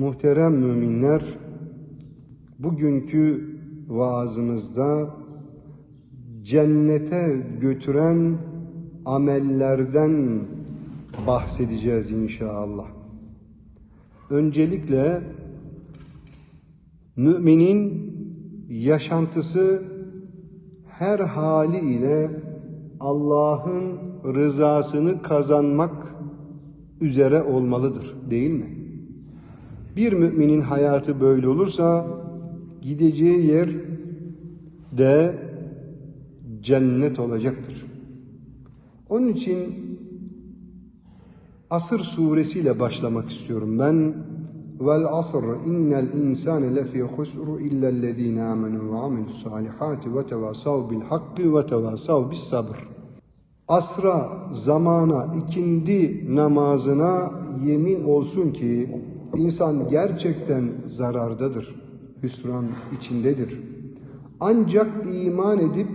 Muhterem müminler, bugünkü vaazımızda cennete götüren amellerden bahsedeceğiz inşallah. Öncelikle müminin yaşantısı her haliyle Allah'ın rızasını kazanmak üzere olmalıdır, değil mi? Bir müminin hayatı böyle olursa gideceği yer de cennet olacaktır. Onun için Asır suresiyle başlamak istiyorum ben. Vel asr innel insane lefi husr illellezine amenu ve amilus salihati ve tevasav bil hakkı ve tevasav bis sabr. Asra, zamana, ikindi namazına yemin olsun ki insan gerçekten zarardadır, hüsran içindedir. Ancak iman edip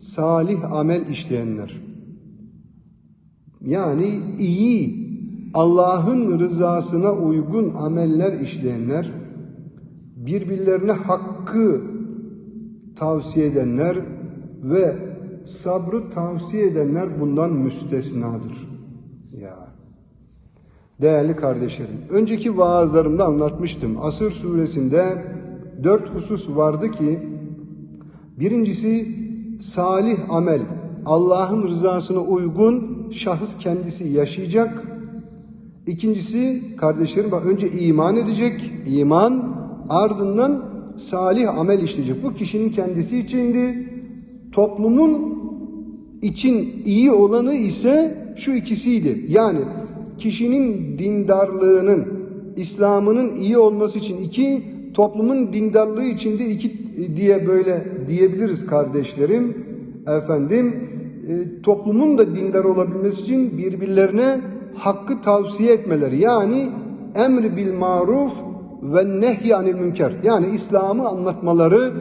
salih amel işleyenler, yani iyi, Allah'ın rızasına uygun ameller işleyenler, birbirlerine hakkı tavsiye edenler ve sabrı tavsiye edenler bundan müstesnadır. Değerli kardeşlerim, önceki vaazlarımda anlatmıştım. Asır suresinde dört husus vardı ki, birincisi salih amel, Allah'ın rızasına uygun şahıs kendisi yaşayacak. İkincisi kardeşlerim bak önce iman edecek, iman ardından salih amel işleyecek. Bu kişinin kendisi içindi. Toplumun için iyi olanı ise şu ikisiydi. Yani kişinin dindarlığının, İslam'ının iyi olması için iki, toplumun dindarlığı için de iki diye böyle diyebiliriz kardeşlerim. Efendim, e, toplumun da dindar olabilmesi için birbirlerine hakkı tavsiye etmeleri. Yani emri bil maruf ve nehy anil münker. Yani İslam'ı anlatmaları,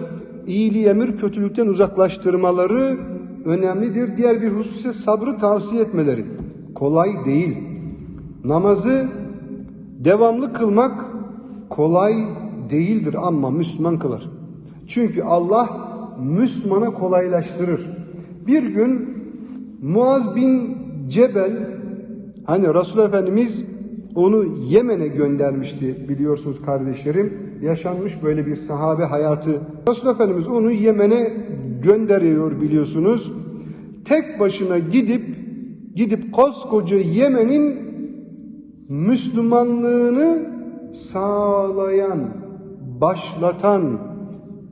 iyiliği emir kötülükten uzaklaştırmaları önemlidir. Diğer bir husus ise sabrı tavsiye etmeleri. Kolay değil. Namazı devamlı kılmak kolay değildir ama Müslüman kılar. Çünkü Allah Müslümana kolaylaştırır. Bir gün Muaz bin Cebel hani Resulullah Efendimiz onu Yemen'e göndermişti biliyorsunuz kardeşlerim. Yaşanmış böyle bir sahabe hayatı. Resulullah Efendimiz onu Yemen'e gönderiyor biliyorsunuz. Tek başına gidip gidip koskoca Yemen'in Müslümanlığını sağlayan, başlatan,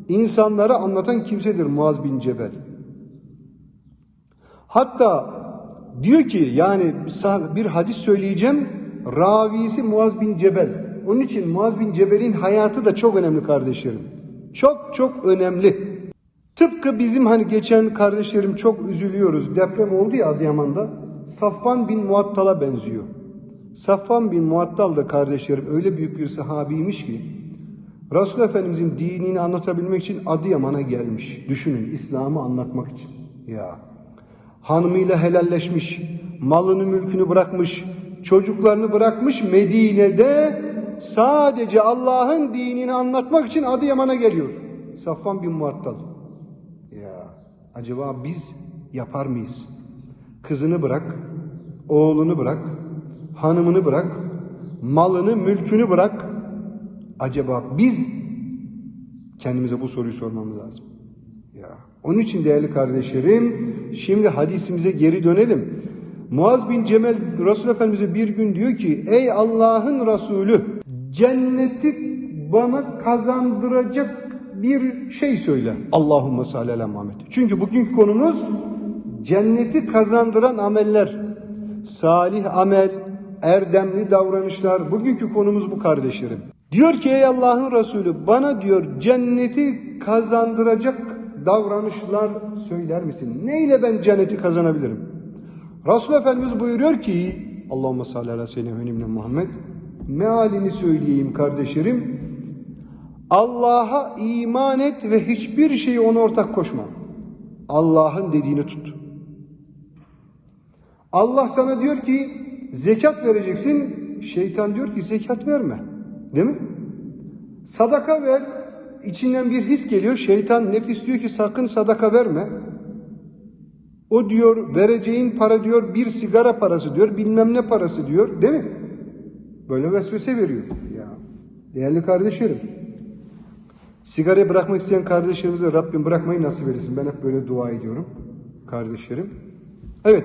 insanlara anlatan kimsedir Muaz bin Cebel. Hatta diyor ki yani bir hadis söyleyeceğim. Ravisi Muaz bin Cebel. Onun için Muaz bin Cebel'in hayatı da çok önemli kardeşlerim. Çok çok önemli. Tıpkı bizim hani geçen kardeşlerim çok üzülüyoruz. Deprem oldu ya Adıyaman'da. Safvan bin Muattal'a benziyor. Safvan bin Muattal da kardeşlerim öyle büyük bir sahabiymiş ki Resulullah Efendimizin dinini anlatabilmek için Adıyaman'a gelmiş. Düşünün İslam'ı anlatmak için. Ya hanımıyla helalleşmiş, malını mülkünü bırakmış, çocuklarını bırakmış Medine'de sadece Allah'ın dinini anlatmak için Adıyaman'a geliyor. Safvan bin Muattal. Ya acaba biz yapar mıyız? Kızını bırak, oğlunu bırak, hanımını bırak, malını, mülkünü bırak. Acaba biz kendimize bu soruyu sormamız lazım. Ya. Onun için değerli kardeşlerim, şimdi hadisimize geri dönelim. Muaz bin Cemel Resul Efendimiz'e bir gün diyor ki, ey Allah'ın Resulü, cenneti bana kazandıracak bir şey söyle. Allahümme salli ala Muhammed. Çünkü bugünkü konumuz cenneti kazandıran ameller. Salih amel, erdemli davranışlar. Bugünkü konumuz bu kardeşlerim. Diyor ki ey Allah'ın Resulü bana diyor cenneti kazandıracak davranışlar söyler misin? Ne ile ben cenneti kazanabilirim? Resul Efendimiz buyuruyor ki Allahümme salli ala seyyidina Muhammed mealini söyleyeyim kardeşlerim. Allah'a iman et ve hiçbir şeyi ona ortak koşma. Allah'ın dediğini tut. Allah sana diyor ki zekat vereceksin. Şeytan diyor ki zekat verme. Değil mi? Sadaka ver. İçinden bir his geliyor. Şeytan nefis diyor ki sakın sadaka verme. O diyor vereceğin para diyor bir sigara parası diyor bilmem ne parası diyor değil mi? Böyle vesvese veriyor. Ya değerli kardeşlerim sigarayı bırakmak isteyen kardeşlerimize Rabbim bırakmayı nasip eylesin. Ben hep böyle dua ediyorum kardeşlerim. Evet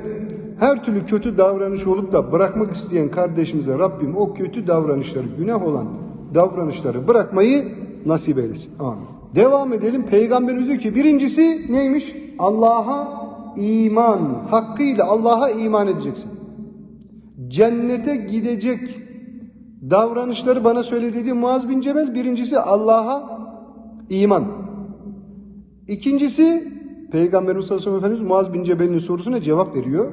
her türlü kötü davranış olup da bırakmak isteyen kardeşimize Rabbim o kötü davranışları günah olan davranışları bırakmayı nasip eylesin. Amin. Devam edelim. Peygamberimiz diyor ki birincisi neymiş? Allah'a iman. Hakkıyla Allah'a iman edeceksin. Cennete gidecek davranışları bana söyledi Muaz bin Cebel. Birincisi Allah'a iman. İkincisi Peygamberimiz sallallahu aleyhi ve sellem Efendimiz Muaz bin Cebel'in sorusuna cevap veriyor.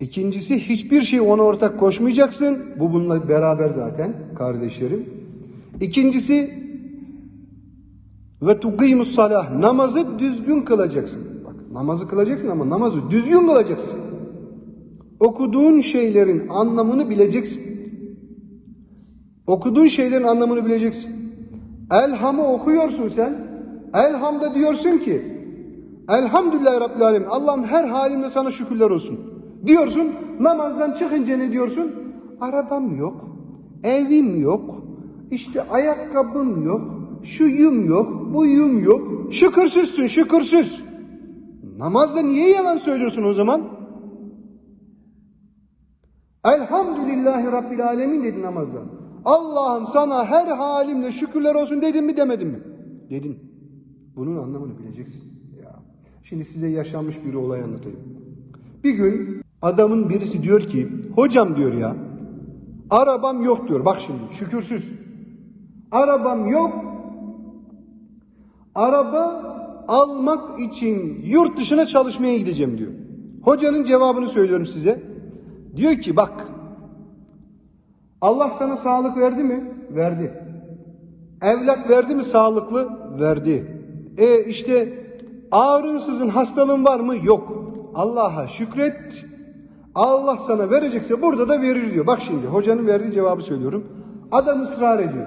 İkincisi hiçbir şey ona ortak koşmayacaksın. Bu bununla beraber zaten kardeşlerim. İkincisi ve tukimus salah namazı düzgün kılacaksın. Bak namazı kılacaksın ama namazı düzgün kılacaksın. Okuduğun şeylerin anlamını bileceksin. Okuduğun şeylerin anlamını bileceksin. Elham'ı okuyorsun sen. Elham'da diyorsun ki Elhamdülillah Rabbil Alemin. Allah'ım her halimde sana şükürler olsun. Diyorsun namazdan çıkınca ne diyorsun? Arabam yok. Evim yok. işte ayakkabım yok. Şuyum yok. Buyum yok. Şükürsüzsün şükürsüz. Namazda niye yalan söylüyorsun o zaman? Elhamdülillahi Rabbil Alemin dedi namazda. Allah'ım sana her halimle şükürler olsun dedin mi demedin mi? Dedin. Bunun anlamını bileceksin. Ya. Şimdi size yaşanmış bir olay anlatayım. Bir gün adamın birisi diyor ki hocam diyor ya arabam yok diyor. Bak şimdi şükürsüz. Arabam yok. Araba almak için yurt dışına çalışmaya gideceğim diyor. Hocanın cevabını söylüyorum size. Diyor ki bak Allah sana sağlık verdi mi? Verdi. Evlat verdi mi sağlıklı? Verdi. E işte ağrınsızın hastalığın var mı? Yok. Allah'a şükret. Allah sana verecekse burada da verir diyor. Bak şimdi hocanın verdiği cevabı söylüyorum. Adam ısrar ediyor.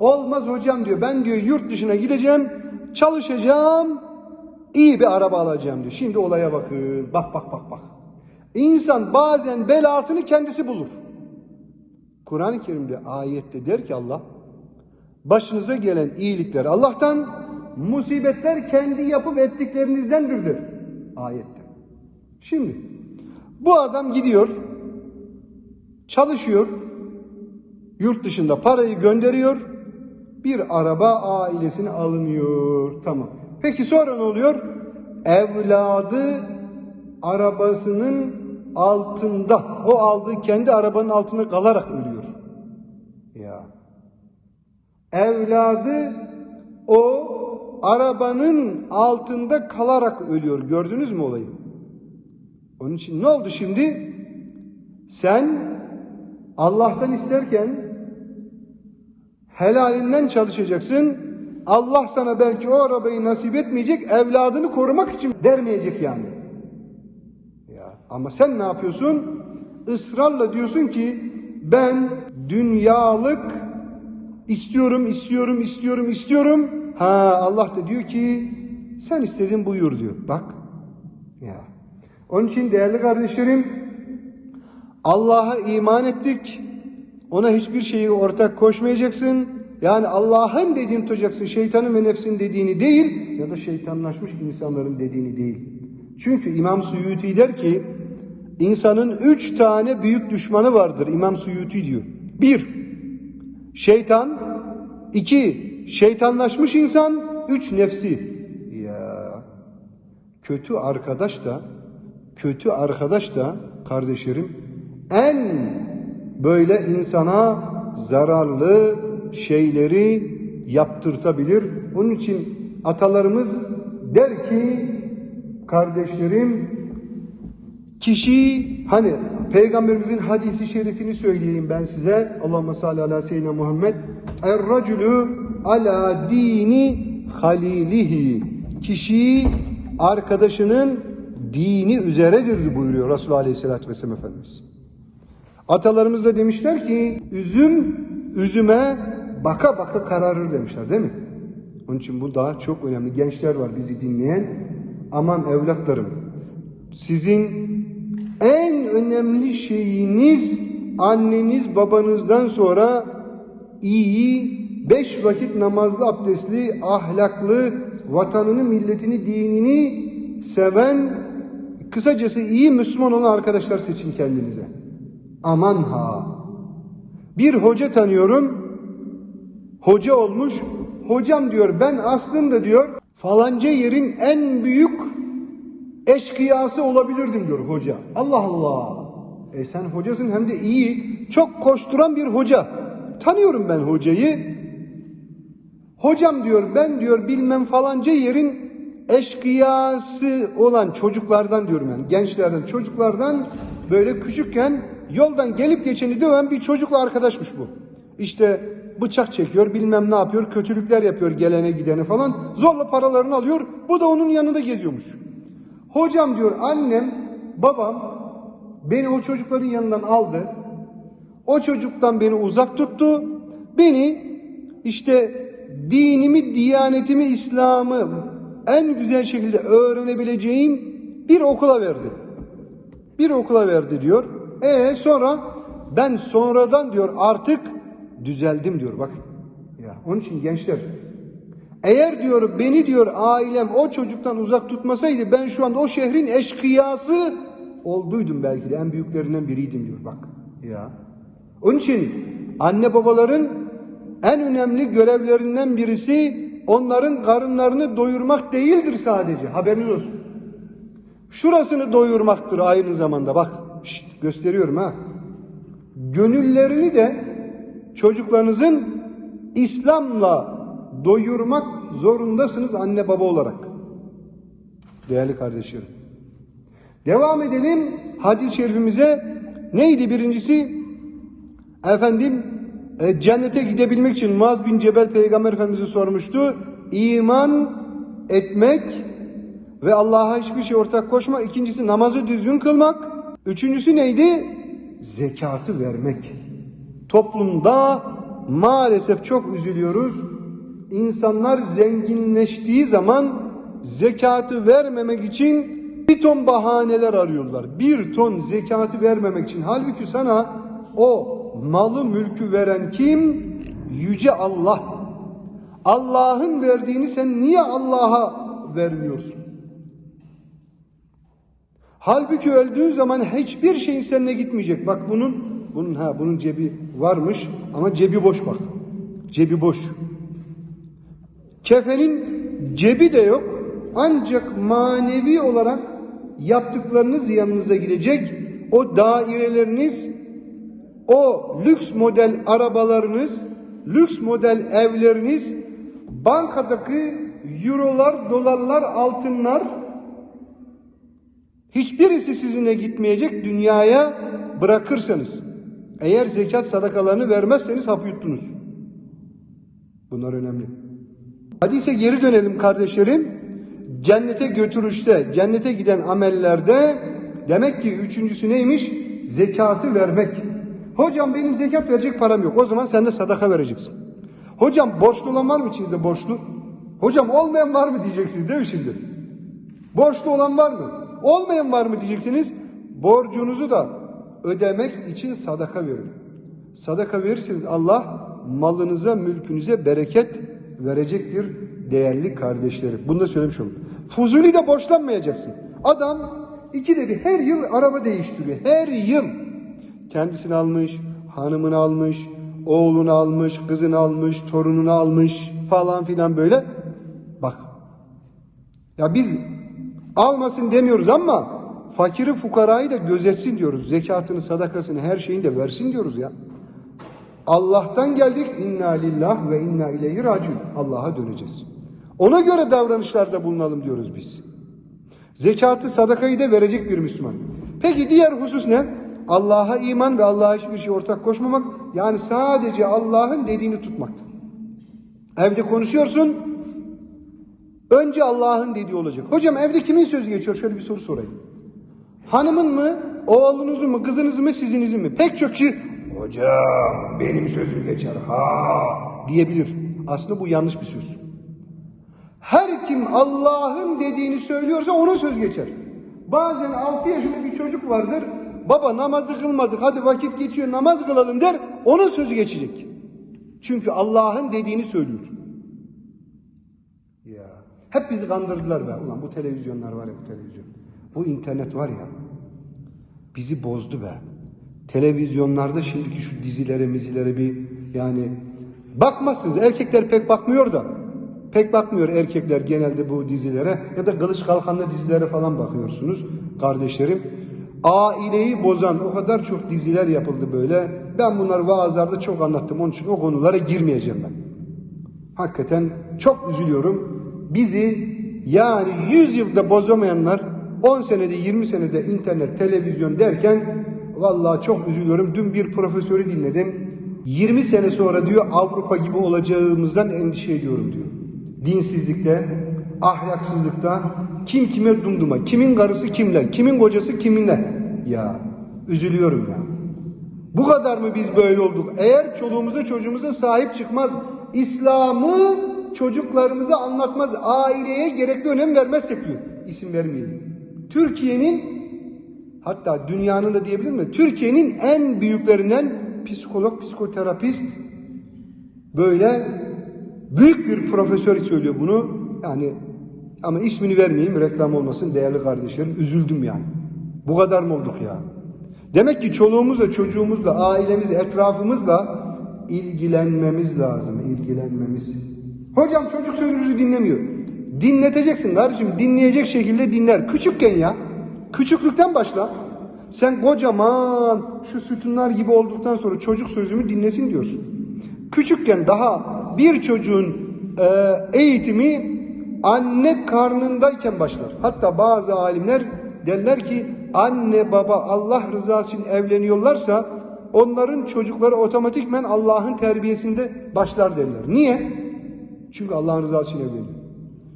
Olmaz hocam diyor. Ben diyor yurt dışına gideceğim. Çalışacağım. iyi bir araba alacağım diyor. Şimdi olaya bakın. Bak bak bak bak. İnsan bazen belasını kendisi bulur. Kur'an-ı Kerim'de ayette der ki Allah başınıza gelen iyilikler Allah'tan musibetler kendi yapıp ettiklerinizdendir der. Ayette. Şimdi bu adam gidiyor çalışıyor yurt dışında parayı gönderiyor bir araba ailesine alınıyor tamam. Peki sonra ne oluyor? Evladı arabasının altında o aldığı kendi arabanın altında kalarak ölüyor. Ya. Evladı o arabanın altında kalarak ölüyor. Gördünüz mü olayı? Onun için ne oldu şimdi? Sen Allah'tan isterken helalinden çalışacaksın. Allah sana belki o arabayı nasip etmeyecek, evladını korumak için vermeyecek yani. Ya ama sen ne yapıyorsun? Israrla diyorsun ki ben dünyalık istiyorum, istiyorum, istiyorum, istiyorum. Ha Allah da diyor ki sen istedin buyur diyor. Bak. Ya. Onun için değerli kardeşlerim Allah'a iman ettik. Ona hiçbir şeyi ortak koşmayacaksın. Yani Allah'ın dediğini tutacaksın. Şeytanın ve nefsin dediğini değil ya da şeytanlaşmış insanların dediğini değil. Çünkü İmam Suyuti der ki insanın üç tane büyük düşmanı vardır. İmam Suyuti diyor. Bir, şeytan. iki şeytanlaşmış insan. Üç, nefsi. Ya kötü arkadaş da kötü arkadaş da kardeşlerim en böyle insana zararlı şeyleri yaptırtabilir. Onun için atalarımız der ki kardeşlerim kişi hani peygamberimizin hadisi şerifini söyleyeyim ben size. Allahümme salli ala seyyidina Muhammed. Er racülü ala dini halilihi. Kişi arkadaşının dini üzeredir buyuruyor Resulullah Aleyhisselatü Vesselam Efendimiz. Atalarımız da demişler ki üzüm üzüme baka baka kararır demişler değil mi? Onun için bu daha çok önemli. Gençler var bizi dinleyen. Aman evlatlarım sizin en önemli şeyiniz anneniz babanızdan sonra iyi, beş vakit namazlı, abdestli, ahlaklı, vatanını, milletini, dinini seven, kısacası iyi Müslüman olan arkadaşlar seçin kendinize. Aman ha! Bir hoca tanıyorum, hoca olmuş, hocam diyor ben aslında diyor falanca yerin en büyük eşkıyası olabilirdim diyor hoca. Allah Allah. E sen hocasın hem de iyi, çok koşturan bir hoca. Tanıyorum ben hocayı. Hocam diyor ben diyor bilmem falanca yerin eşkıyası olan çocuklardan diyorum yani gençlerden çocuklardan böyle küçükken yoldan gelip geçeni döven bir çocukla arkadaşmış bu. İşte bıçak çekiyor bilmem ne yapıyor kötülükler yapıyor gelene gidene falan zorla paralarını alıyor bu da onun yanında geziyormuş. Hocam diyor annem babam beni o çocukların yanından aldı. O çocuktan beni uzak tuttu. Beni işte dinimi, diyanetimi, İslam'ı en güzel şekilde öğrenebileceğim bir okula verdi. Bir okula verdi diyor. E sonra ben sonradan diyor artık düzeldim diyor bak. Ya onun için gençler eğer diyor beni diyor ailem o çocuktan uzak tutmasaydı ben şu anda o şehrin eşkıyası olduydum belki de en büyüklerinden biriydim diyor bak. Ya. Onun için anne babaların en önemli görevlerinden birisi onların karınlarını doyurmak değildir sadece. Haberiniz olsun. Şurasını doyurmaktır aynı zamanda. Bak şşt, gösteriyorum ha. Gönüllerini de çocuklarınızın İslam'la doyurmak zorundasınız anne baba olarak. Değerli kardeşlerim. Devam edelim hadis-i şerifimize. Neydi birincisi? Efendim e, cennete gidebilmek için Muaz bin Cebel Peygamber Efendimiz'e sormuştu. İman etmek ve Allah'a hiçbir şey ortak koşma. İkincisi namazı düzgün kılmak. Üçüncüsü neydi? Zekatı vermek. Toplumda maalesef çok üzülüyoruz. İnsanlar zenginleştiği zaman zekatı vermemek için bir ton bahaneler arıyorlar. Bir ton zekatı vermemek için. Halbuki sana o malı mülkü veren kim? Yüce Allah. Allah'ın verdiğini sen niye Allah'a vermiyorsun? Halbuki öldüğün zaman hiçbir şeyin seninle gitmeyecek. Bak bunun bunun ha bunun cebi varmış ama cebi boş bak. Cebi boş. Kefenin cebi de yok. Ancak manevi olarak yaptıklarınız yanınızda gidecek. O daireleriniz, o lüks model arabalarınız, lüks model evleriniz, bankadaki eurolar, dolarlar, altınlar hiçbirisi sizinle gitmeyecek dünyaya bırakırsanız. Eğer zekat sadakalarını vermezseniz hapı yuttunuz. Bunlar önemli. Hadise geri dönelim kardeşlerim. Cennete götürüşte, cennete giden amellerde demek ki üçüncüsü neymiş? Zekatı vermek. Hocam benim zekat verecek param yok. O zaman sen de sadaka vereceksin. Hocam borçlu olan var mı içinizde borçlu? Hocam olmayan var mı diyeceksiniz değil mi şimdi? Borçlu olan var mı? Olmayan var mı diyeceksiniz. Borcunuzu da ödemek için sadaka verin. Sadaka verirseniz Allah malınıza, mülkünüze bereket verecektir değerli kardeşlerim. Bunu da söylemiş oldum. Fuzuli de borçlanmayacaksın. Adam ikide bir her yıl araba değiştiriyor. Her yıl. Kendisini almış, hanımını almış, oğlunu almış, kızını almış, torununu almış falan filan böyle. Bak. Ya biz almasın demiyoruz ama fakiri fukarayı da gözetsin diyoruz. Zekatını, sadakasını, her şeyini de versin diyoruz ya. Allah'tan geldik. İnna lillah ve inna ileyhi raciun. Allah'a döneceğiz. Ona göre davranışlarda bulunalım diyoruz biz. Zekatı, sadakayı da verecek bir Müslüman. Peki diğer husus ne? Allah'a iman ve Allah'a hiçbir şey ortak koşmamak. Yani sadece Allah'ın dediğini tutmak. Evde konuşuyorsun. Önce Allah'ın dediği olacak. Hocam evde kimin sözü geçiyor? Şöyle bir soru sorayım. Hanımın mı, oğlunuzun mu, kızınızın mı, sizinizin mi? Pek çok kişi hocam benim sözüm geçer ha diyebilir. Aslında bu yanlış bir söz. Her kim Allah'ın dediğini söylüyorsa onun söz geçer. Bazen 6 yaşında bir çocuk vardır. Baba namazı kılmadık hadi vakit geçiyor namaz kılalım der. Onun sözü geçecek. Çünkü Allah'ın dediğini söylüyor. Ya hep bizi kandırdılar be. Ulan bu televizyonlar var ya bu televizyon. Bu internet var ya. Bizi bozdu be. Televizyonlarda şimdiki şu dizilere mizilere bir yani bakmazsınız. Erkekler pek bakmıyor da. Pek bakmıyor erkekler genelde bu dizilere ya da kılıç kalkanlı dizilere falan bakıyorsunuz kardeşlerim. Aileyi bozan o kadar çok diziler yapıldı böyle. Ben bunları vaazlarda çok anlattım. Onun için o konulara girmeyeceğim ben. Hakikaten çok üzülüyorum. Bizi yani 100 yılda bozamayanlar 10 senede 20 senede internet, televizyon derken vallahi çok üzülüyorum. Dün bir profesörü dinledim. 20 sene sonra diyor Avrupa gibi olacağımızdan endişe ediyorum diyor. Dinsizlikte, ahlaksızlıkta, kim kime dumduma, kimin karısı kimle, kimin kocası kiminle. Ya üzülüyorum ya. Bu kadar mı biz böyle olduk? Eğer çoluğumuza çocuğumuza sahip çıkmaz, İslam'ı çocuklarımıza anlatmaz, aileye gerekli önem vermezsek diyor. İsim vermeyelim. Türkiye'nin hatta dünyanın da diyebilir mi? Türkiye'nin en büyüklerinden psikolog, psikoterapist böyle büyük bir profesör söylüyor bunu. Yani ama ismini vermeyeyim reklam olmasın değerli kardeşlerim. Üzüldüm yani. Bu kadar mı olduk ya? Demek ki çoluğumuzla, çocuğumuzla, ailemizle, etrafımızla ilgilenmemiz lazım. ilgilenmemiz. Hocam çocuk sözümüzü dinlemiyor. Dinleteceksin kardeşim. Dinleyecek şekilde dinler. Küçükken ya. Küçüklükten başla. Sen kocaman şu sütunlar gibi olduktan sonra çocuk sözümü dinlesin diyorsun. Küçükken daha bir çocuğun e, eğitimi anne karnındayken başlar. Hatta bazı alimler derler ki anne baba Allah rızası için evleniyorlarsa onların çocukları otomatikmen Allah'ın terbiyesinde başlar derler. Niye? Çünkü Allah'ın rızası için evleniyor.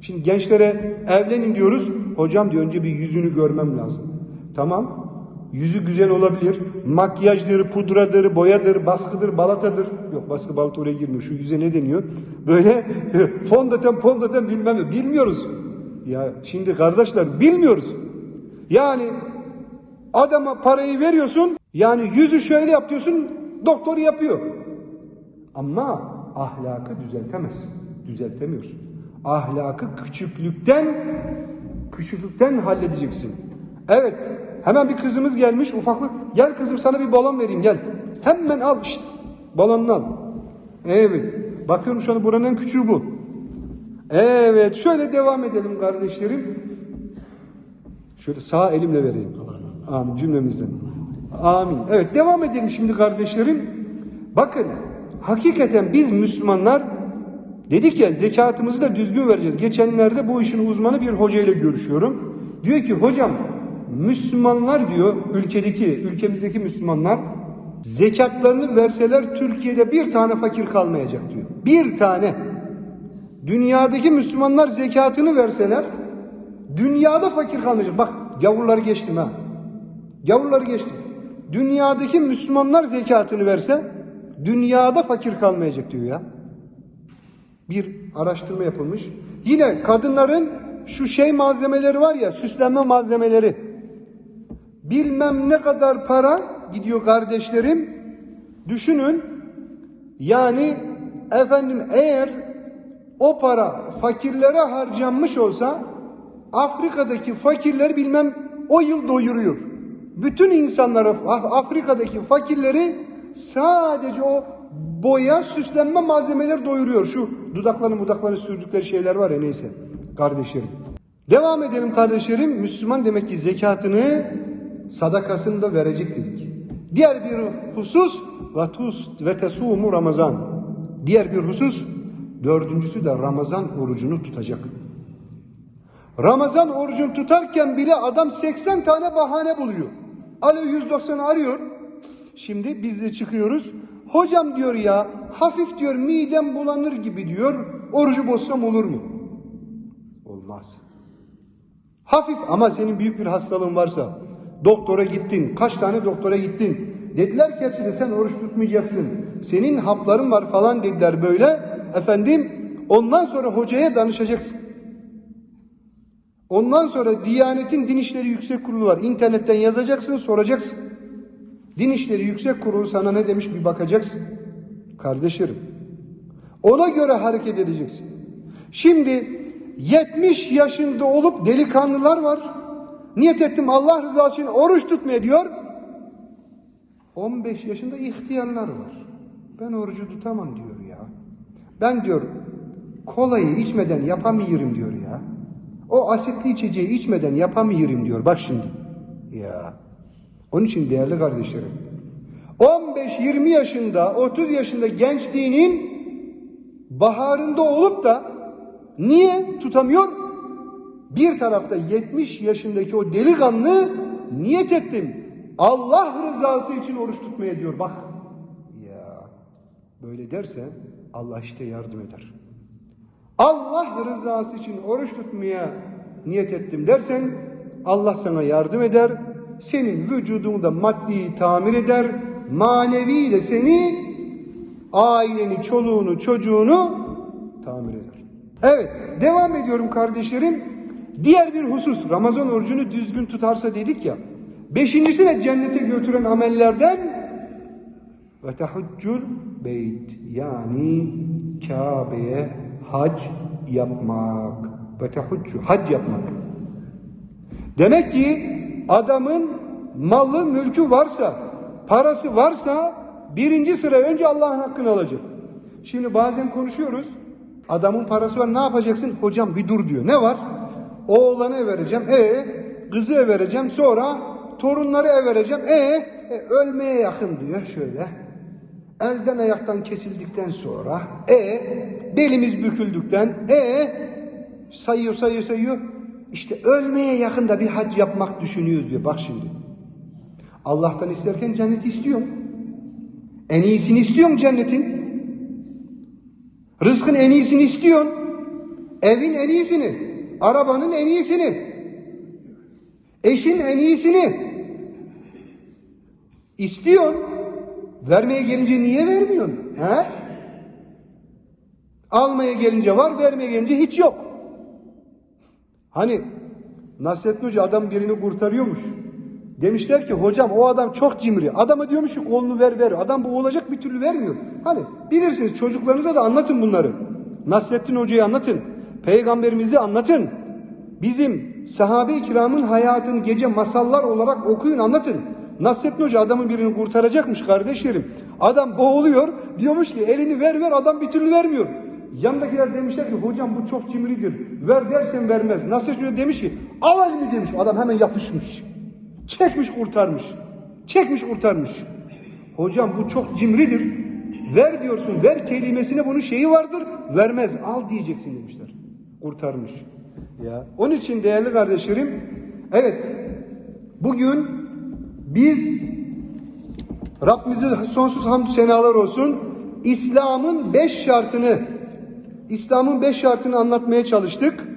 Şimdi gençlere evlenin diyoruz. Hocam diyor önce bir yüzünü görmem lazım. Tamam. Yüzü güzel olabilir. Makyajdır, pudradır, boyadır, baskıdır, balatadır. Yok baskı balata oraya girmiyor. Şu yüze ne deniyor? Böyle fondöten, fondöten bilmem ne. Bilmiyoruz. Ya şimdi kardeşler bilmiyoruz. Yani adama parayı veriyorsun. Yani yüzü şöyle yap diyorsun. Doktor yapıyor. Ama ahlakı düzeltemezsin. Düzeltemiyorsun. Ahlakı küçüklükten küçüklükten halledeceksin. Evet. Hemen bir kızımız gelmiş ufaklık. Gel kızım sana bir balon vereyim gel. Hemen al. Şşt, balonunu al. Evet. Bakıyorum şu an buranın en küçüğü bu. Evet. Şöyle devam edelim kardeşlerim. Şöyle sağ elimle vereyim. Amin cümlemizden. Amin. Evet devam edelim şimdi kardeşlerim. Bakın hakikaten biz Müslümanlar dedik ya zekatımızı da düzgün vereceğiz. Geçenlerde bu işin uzmanı bir hoca ile görüşüyorum. Diyor ki hocam Müslümanlar diyor ülkedeki ülkemizdeki Müslümanlar zekatlarını verseler Türkiye'de bir tane fakir kalmayacak diyor. Bir tane. Dünyadaki Müslümanlar zekatını verseler dünyada fakir kalmayacak. Bak gavurları geçtim ha. Gavurları geçtim. Dünyadaki Müslümanlar zekatını verse dünyada fakir kalmayacak diyor ya. Bir araştırma yapılmış. Yine kadınların şu şey malzemeleri var ya süslenme malzemeleri. Bilmem ne kadar para gidiyor kardeşlerim. Düşünün. Yani efendim eğer o para fakirlere harcanmış olsa Afrika'daki fakirler bilmem o yıl doyuruyor. Bütün insanları Afrika'daki fakirleri sadece o boya süslenme malzemeleri doyuruyor. Şu dudaklarını dudaklarını sürdükleri şeyler var ya neyse kardeşlerim. Devam edelim kardeşlerim. Müslüman demek ki zekatını sadakasını da verecek dedik. Diğer bir husus ve tus ve tesumu Ramazan. Diğer bir husus dördüncüsü de Ramazan orucunu tutacak. Ramazan orucunu tutarken bile adam 80 tane bahane buluyor. Alo 190 arıyor. Şimdi biz de çıkıyoruz. Hocam diyor ya hafif diyor midem bulanır gibi diyor. Orucu bozsam olur mu? Olmaz. Hafif ama senin büyük bir hastalığın varsa doktora gittin. Kaç tane doktora gittin? Dediler ki hepsi de sen oruç tutmayacaksın. Senin hapların var falan dediler böyle. Efendim ondan sonra hocaya danışacaksın. Ondan sonra Diyanet'in Din İşleri Yüksek Kurulu var. İnternetten yazacaksın, soracaksın. Din İşleri Yüksek Kurulu sana ne demiş bir bakacaksın. Kardeşlerim. Ona göre hareket edeceksin. Şimdi 70 yaşında olup delikanlılar var. Niyet ettim Allah rızası için oruç tutmaya diyor. 15 yaşında ihtiyarlar var. Ben orucu tutamam diyor ya. Ben diyor kolayı içmeden yapamıyorum diyor ya. O asitli içeceği içmeden yapamıyorum diyor. Bak şimdi. Ya. Onun için değerli kardeşlerim. 15-20 yaşında, 30 yaşında gençliğinin baharında olup da niye tutamıyor? Bir tarafta 70 yaşındaki o delikanlı niyet ettim. Allah rızası için oruç tutmaya diyor. Bak. Ya. Böyle derse Allah işte yardım eder. Allah rızası için oruç tutmaya niyet ettim dersen Allah sana yardım eder. Senin vücudunu da maddi tamir eder. Manevi de seni aileni, çoluğunu, çocuğunu tamir eder. Evet, devam ediyorum kardeşlerim. Diğer bir husus, Ramazan orucunu düzgün tutarsa dedik ya. Beşincisi de cennete götüren amellerden ve tehuccul beyt yani Kabe'ye hac yapmak. Ve tehuccu hac yapmak. Demek ki adamın malı mülkü varsa, parası varsa birinci sıra önce Allah'ın hakkını alacak. Şimdi bazen konuşuyoruz. Adamın parası var ne yapacaksın? Hocam bir dur diyor. Ne var? Oğlanı vereceğim. E kızı vereceğim. Sonra torunları vereceğim. E, e ölmeye yakın diyor şöyle. Elden ayaktan kesildikten sonra e belimiz büküldükten e sayıyor sayıyor sayıyor. İşte ölmeye yakında bir hac yapmak düşünüyoruz diyor. Bak şimdi. Allah'tan isterken cenneti istiyorum. En iyisini istiyorum cennetin. Rızkın en iyisini istiyorsun. Evin en iyisini. Arabanın en iyisini. Eşin en iyisini. İstiyorsun. Vermeye gelince niye vermiyorsun? He? Almaya gelince var, vermeye gelince hiç yok. Hani Nasrettin Hoca adam birini kurtarıyormuş. Demişler ki hocam o adam çok cimri. Adama diyormuş ki kolunu ver ver. Adam bu olacak bir türlü vermiyor. Hani bilirsiniz çocuklarınıza da anlatın bunları. Nasrettin Hoca'yı anlatın. Peygamberimizi anlatın. Bizim sahabe-i kiramın hayatını gece masallar olarak okuyun anlatın. Nasrettin Hoca adamın birini kurtaracakmış kardeşlerim. Adam boğuluyor. Diyormuş ki elini ver ver adam bir türlü vermiyor. Yandakiler demişler ki hocam bu çok cimridir. Ver dersen vermez. Nasrettin Hoca demiş ki al elimi demiş. Adam hemen yapışmış. Çekmiş kurtarmış. Çekmiş kurtarmış. Hocam bu çok cimridir. Ver diyorsun. Ver kelimesine bunun şeyi vardır. Vermez. Al diyeceksin demişler. Kurtarmış. Ya. Onun için değerli kardeşlerim evet bugün biz Rabbimize sonsuz hamdü senalar olsun. İslam'ın beş şartını İslam'ın beş şartını anlatmaya çalıştık.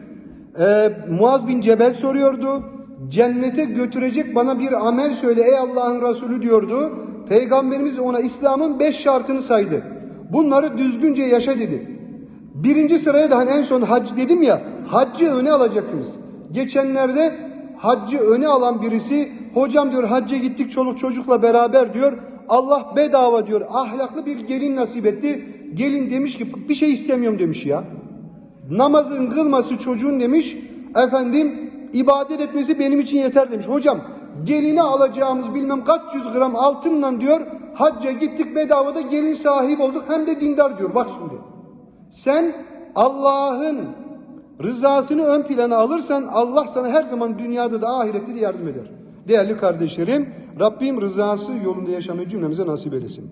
Ee, Muaz bin Cebel soruyordu. Cennete götürecek bana bir amel söyle ey Allah'ın Resulü diyordu. Peygamberimiz ona İslam'ın beş şartını saydı. Bunları düzgünce yaşa dedi. Birinci sıraya da hani en son hac dedim ya. Haccı öne alacaksınız. Geçenlerde haccı öne alan birisi hocam diyor hacca gittik çoluk çocukla beraber diyor. Allah bedava diyor ahlaklı bir gelin nasip etti. Gelin demiş ki bir şey istemiyorum demiş ya. Namazın kılması çocuğun demiş. Efendim ibadet etmesi benim için yeter demiş. Hocam gelini alacağımız bilmem kaç yüz gram altınla diyor hacca gittik bedavada gelin sahip olduk hem de dindar diyor. Bak şimdi. Sen Allah'ın rızasını ön plana alırsan Allah sana her zaman dünyada da ahirette de yardım eder. Değerli kardeşlerim Rabbim rızası yolunda yaşamayı cümlemize nasip eylesin.